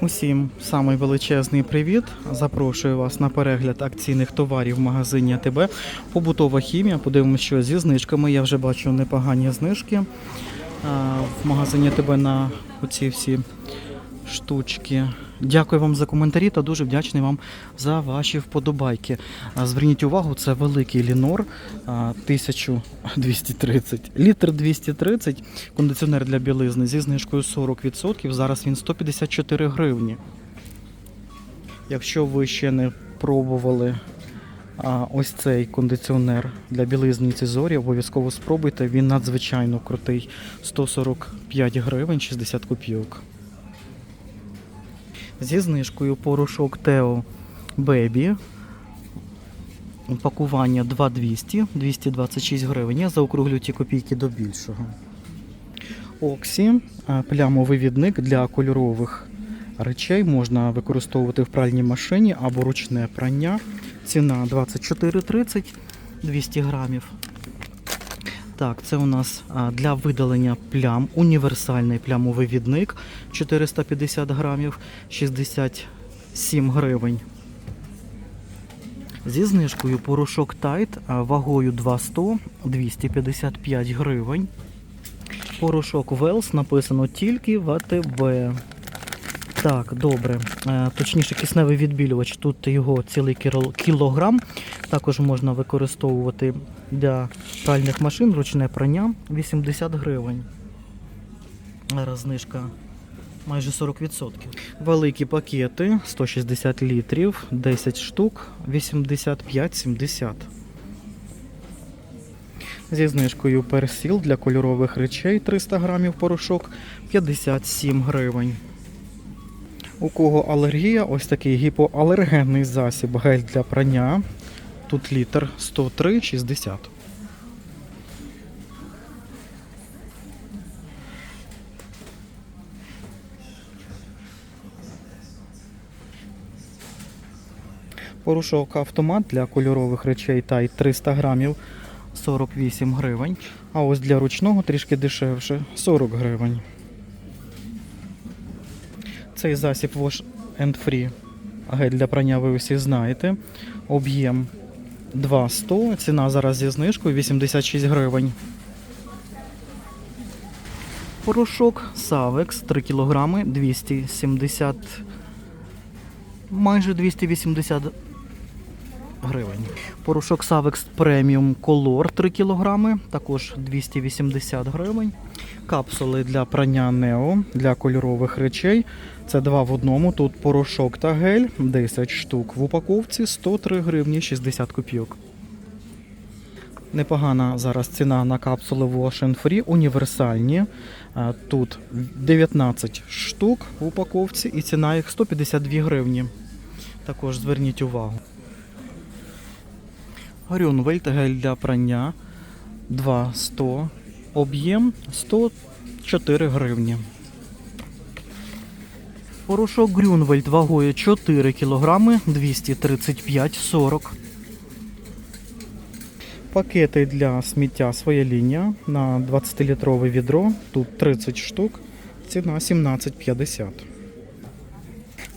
Усім самий величезний привіт. Запрошую вас на перегляд акційних товарів в магазині АТБ. Побутова хімія. Подивимося, що зі знижками. Я вже бачу непогані знижки в магазині АТБ на оці всі штучки. Дякую вам за коментарі та дуже вдячний вам за ваші вподобайки. Зверніть увагу, це великий лінор 1230, літр 230, кондиціонер для білизни зі знижкою 40%. Зараз він 154 гривні. Якщо ви ще не пробували ось цей кондиціонер для білизни Цезорі, обов'язково спробуйте. Він надзвичайно крутий. 145 гривень 60 копійок. Зі знижкою порошок Тео Бебі. Пакування 2200, 226 гривень. Я заокруглю ті копійки до більшого. Оксі, а, плямовий відник для кольорових речей можна використовувати в пральній машині або ручне прання. Ціна 24,30 200 грамів. Так, це у нас для видалення плям універсальний плямовий відник 450 грамів 67 гривень. Зі знижкою порошок Тайт вагою 200 255 гривень. Порошок Велс написано тільки в АТБ. Так, добре. Е, Точніше, кисневий відбілювач. Тут його цілий кілограм. Також можна використовувати для пральних машин ручне прання 80 гривень. Зараз знижка майже 40%. Великі пакети 160 літрів, 10 штук, 85-70. Зі знижкою персіл для кольорових речей 300 грамів порошок 57 гривень. У кого алергія, ось такий гіпоалергенний засіб гель для прання. Тут літр 103,60. Порошок автомат для кольорових речей Тай 300 грамів 48 гривень. А ось для ручного трішки дешевше 40 гривень. Цей засіб Wash and Free. Гель для прання ви усі знаєте. Об'єм 2,100. Ціна зараз зі знижкою 86 гривень. Порошок Savex 3 кг 270 майже 280 гривень. Порошок Savex Premium Color 3 кг, також 280 гривень. Капсули для прання Neo для кольорових речей. Це два в одному. Тут порошок та гель, 10 штук в упаковці, 103 гривні 60 копійок. Непогана зараз ціна на капсули Wash Free, універсальні. Е, Тут 19 штук в упаковці і ціна їх 152 гривні. Також зверніть увагу. Грюнвельт гель для прання 2,100. Об'єм 104 гривні. Порошок Грюнвельд вагою 4 кг 235,40. Пакети для сміття своя лінія на 20-літрове відро. Тут 30 штук. Ціна 17,50.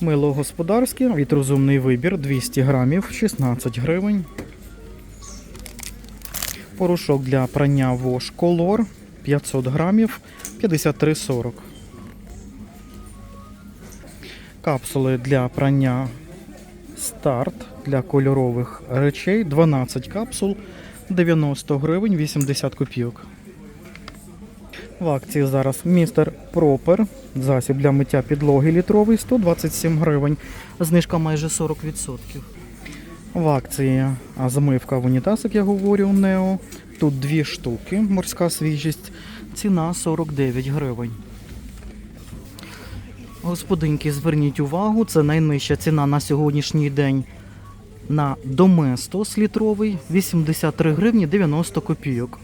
Мило господарське, вітрозумний вибір 200 грамів 16 гривень. Порошок для прання Wash Color 500 грамів 53,40. Капсули для прання Старт для кольорових речей 12 капсул 90 гривень 80 копійок. В акції зараз містер Пропер. Засіб для миття підлоги літровий 127 гривень. Знижка майже 40%. В акції а, замивка в унітаз, як я говорю, Нео. Тут дві штуки, морська свіжість. Ціна 49 гривень. Господинки, зверніть увагу, це найнижча ціна на сьогоднішній день на Доместос літровий 83 гривні 90 копійок.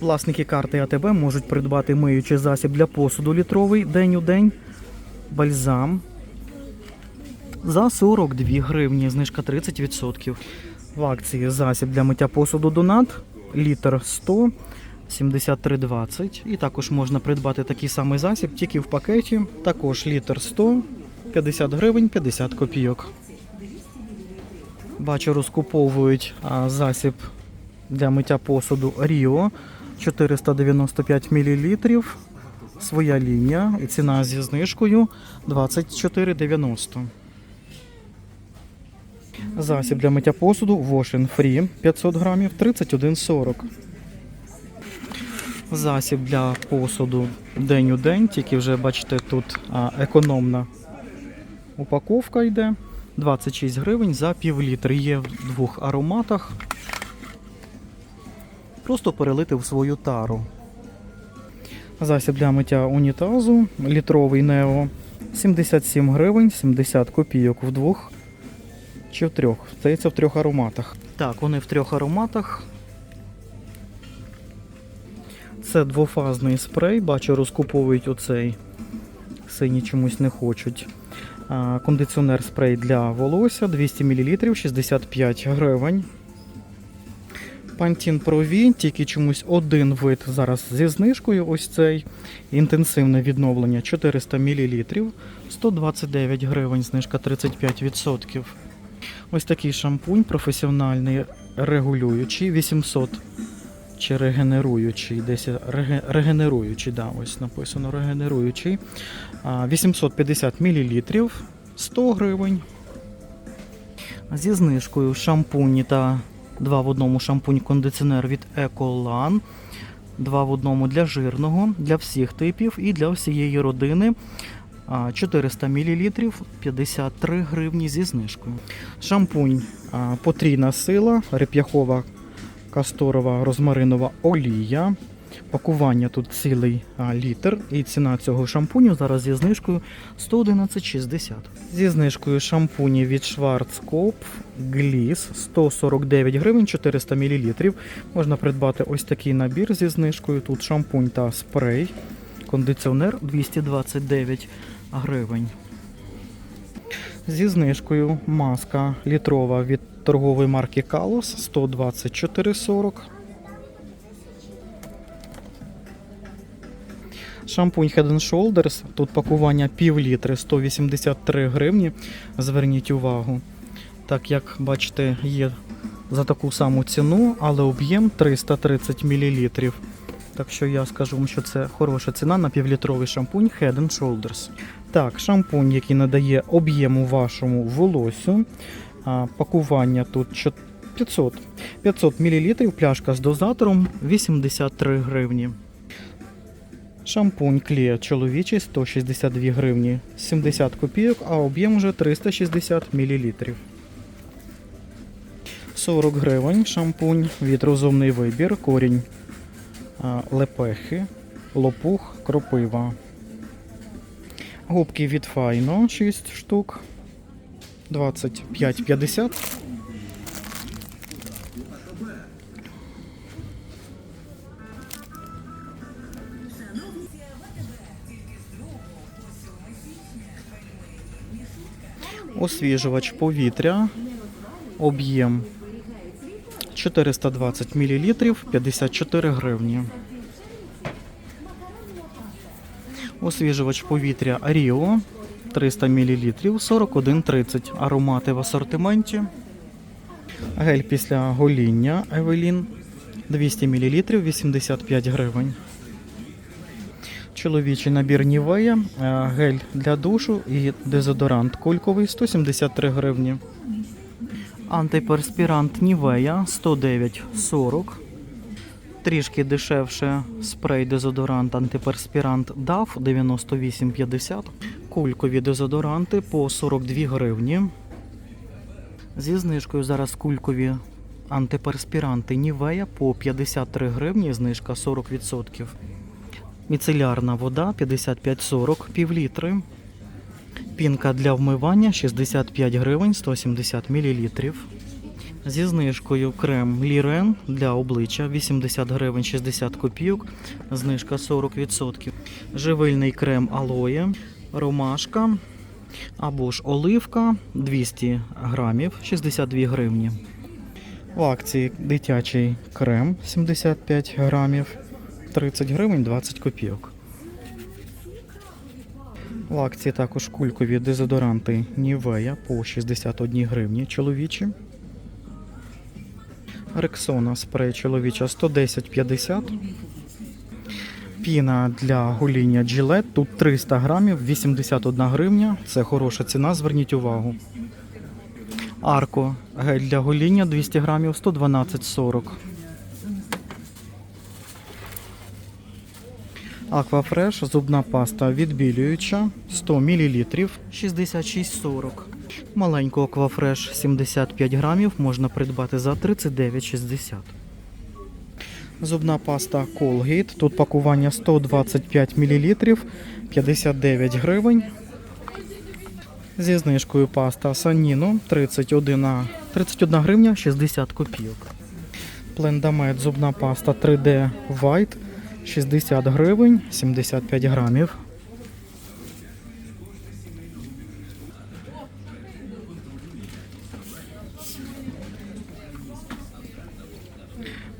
Власники карти АТБ можуть придбати миючий засіб для посуду літровий день у день. Бальзам за 42 гривні, знижка 30%. В акції засіб для миття посуду Донат, літр 100, 73,20. І також можна придбати такий самий засіб, тільки в пакеті. Також літр 100, 50 гривень, 50 копійок. Бачу, розкуповують засіб для миття посуду Ріо 495 мл. Своя лінія і ціна зі знижкою 24,90. Засіб для миття посуду Wash Free 500 грамів 31,40. Засіб для посуду день у день, тільки вже бачите, тут економна упаковка йде. 26 гривень за пів літри. Є в двох ароматах. Просто перелити в свою тару. Засіб для миття унітазу, літровий Нео 77 гривень, 70 копійок в двох чи в трьох. Здається, в трьох ароматах. Так, вони в трьох ароматах. Це двофазний спрей. Бачу, розкуповують оцей. Сині чомусь не хочуть. Кондиціонер спрей для волосся 200 мл 65 гривень. Pro V, тільки чомусь один вид зараз зі знижкою. Ось цей інтенсивне відновлення 400 мл 129 гривень, знижка 35%. Ось такий шампунь професіональний регулюючий 800 чи регенеруючий, десь регенеруючий, да, ось написано регенеруючий. 850 мл 100 гривень. Зі знижкою шампуні та два в одному шампунь-кондиціонер від Ecolan. Два в одному для жирного, для всіх типів і для всієї родини. А, 400 мл 53 гривні зі знижкою. Шампунь потрійна сила, реп'яхова касторова розмаринова олія. Пакування тут цілий літр. І ціна цього шампуню зараз зі знижкою 111,60. Зі знижкою шампуні від Schwarzkopf Gliss 149 гривень 400 мл. Можна придбати ось такий набір зі знижкою. Тут шампунь та спрей. Кондиціонер 229 гривень. Зі знижкою маска літрова від торгової марки Kalos 124,40. Шампунь Head Shoulders. Тут пакування пів літри 183 гривні. Зверніть увагу. Так як бачите, є за таку саму ціну, але об'єм 330 мл. Так що я скажу вам, що це хороша ціна на півлітровий шампунь Head and Shoulders. Так, шампунь, який надає об'єму вашому волосю. Пакування тут 500. 500 мл, пляшка з дозатором 83 гривні. Шампунь Клія чоловічий 162 гривні 70 копійок, а об'єм вже 360 мл. 40 гривень шампунь від розумний вибір, корінь лепехи, лопух, кропива. Губки від Файно 6 штук. 25,50. Освіжувач повітря. Об'єм 420 мл 54 гривні. Освіжувач повітря Ріо 300 мл 41,30. Аромати в асортименті. Гель після гоління Евелін 200 мл 85 гривень. Чоловічий набір Нівея, е, гель для душу і дезодорант кульковий 173 гривні. Антиперспірант Нівея 109,40. Трішки дешевше спрей дезодорант антиперспірант DAF 98,50. Кулькові дезодоранти по 42 гривні. Зі знижкою зараз кулькові антиперспіранти Нівея по 53 гривні, знижка 40%. Міцелярна вода 55,40 півлітри. Пінка для вмивання 65 гривень 170 мл. Зі знижкою крем Лірен для обличчя 80 гривень 60 копійок, знижка 40%. Живильний крем алоє, ромашка або ж оливка 200 грамів 62 гривні. В акції дитячий крем 75 грамів 30 гривень 20 копійок. В акції також кулькові дезодоранти Нівея по 61 гривні чоловічі. Рексона спрей чоловіча 110,50. Піна для гоління Gillette. Тут 300 грамів, 81 гривня. Це хороша ціна, зверніть увагу. Арко гель для гоління 200 грамів 112,40. Аквафреш, зубна паста відбілююча 100 мл 66,40. Маленьку Аквафреш 75 грамів можна придбати за 39,60. Зубна паста Colgate. Тут пакування 125 мл 59 гривень. Зі знижкою паста Sanino 31, 31 гривня 60 копійок. Плендамет зубна паста 3D White 60 гривень 75 грамів.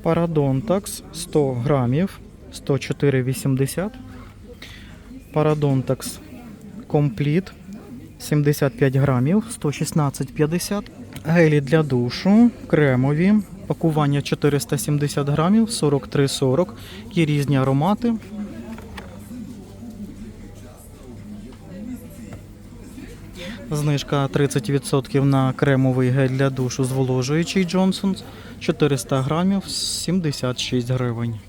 Парадонтакс 100 грамів 104,80. Парадонтакс Компліт 75 грамів 116,50. Гелі для душу кремові. Пакування 470 грамів 43,40. Є різні аромати. Знижка 30% на кремовий гель для душу зволожуючий Johnson's 400 грамів 76 гривень.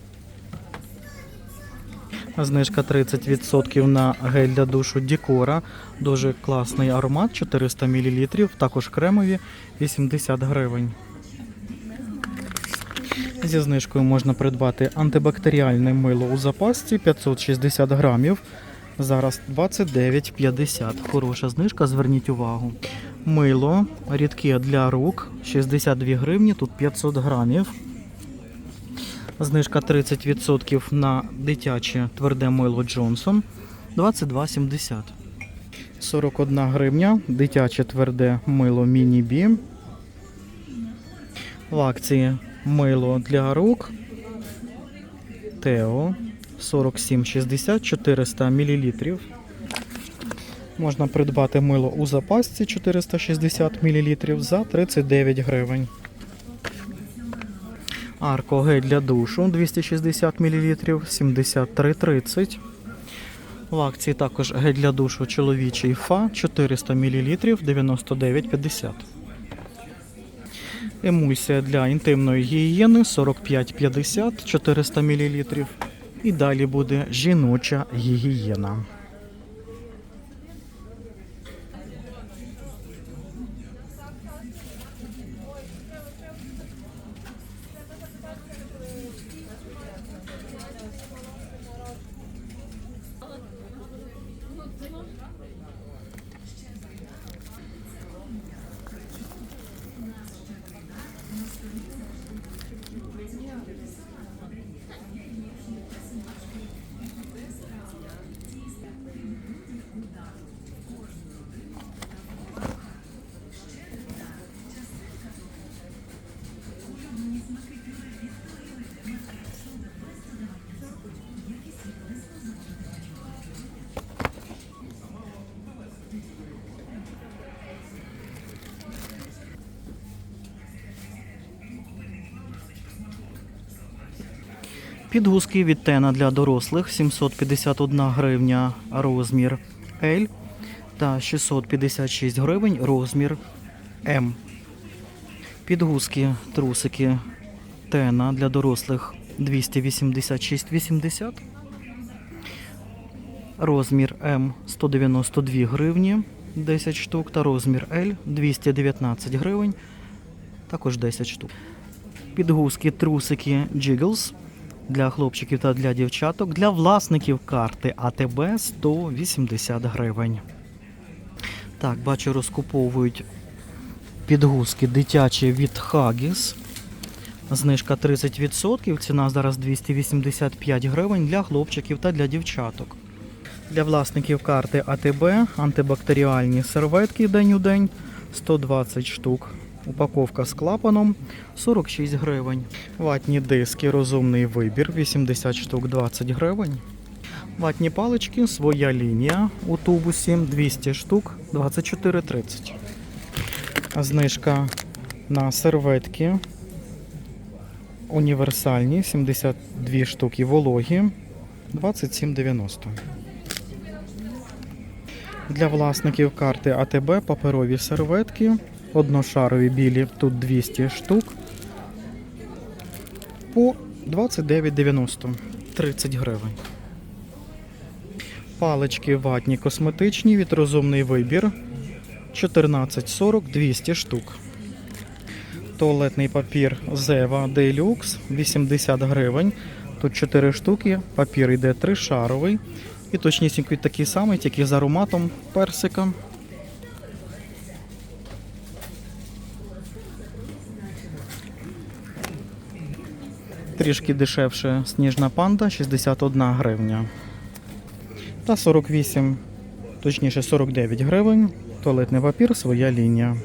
Знижка 30% на гель для душу Дікора. Дуже класний аромат 400 мл, також кремові 80 гривень. Зі знижкою можна придбати антибактеріальне мило у запасці 560 грамів. Зараз 29,50. Хороша знижка, зверніть увагу. Мило рідке для рук 62 гривні, тут 500 грамів. Знижка 30% на дитяче тверде мило Джонсон 22,70. 41 гривня. Дитяче тверде мило Міні-Бі. В акції мило для рук. Тео 47,60 400 мл. Можна придбати мило у запасці 460 мл за 39 гривень. Арко гель для душу 260 мл 73,30. В акції також гель для душу чоловічий фа 400 мл 99,50. Емульсія для інтимної гігієни 45,50 400 мл. І далі буде жіноча гігієна. Підгузки від Тена для дорослих 751 гривня розмір L та 656 гривень розмір М. Підгузки трусики Тена для дорослих 286,80. Розмір М 192 гривні 10 штук та розмір L 219 гривень, також 10 штук. Підгузки трусики Jiggles для хлопчиків та для дівчаток. Для власників карти АТБ 180 гривень. Так, бачу, розкуповують підгузки дитячі від Haggis. Знижка 30%. Ціна зараз 285 гривень для хлопчиків та для дівчаток. Для власників карти АТБ антибактеріальні серветки день у день 120 штук. Упаковка з клапаном 46 гривень. Ватні диски, розумний вибір 80 штук 20 гривень. Ватні палички, своя лінія у тубусі 200 штук 24,30. Знижка на серветки універсальні 72 штуки вологі 27,90. Для власників карти АТБ паперові серветки, одношарові білі, тут 200 штук по 29,90 30 гривень. Палички ватні косметичні від розумний вибір 14,40 200 штук. Туалетний папір Зева Deluxe 80 гривень. Тут 4 штуки. Папір йде тришаровий. І точнісінький такий самий, тільки з ароматом персика. Трішки дешевше сніжна панда 61 гривня. Та 48, точніше 49 гривень. Туалетний папір, своя лінія.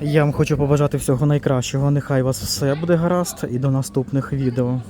Я вам хочу побажати всього найкращого. Нехай вас все буде гаразд і до наступних відео.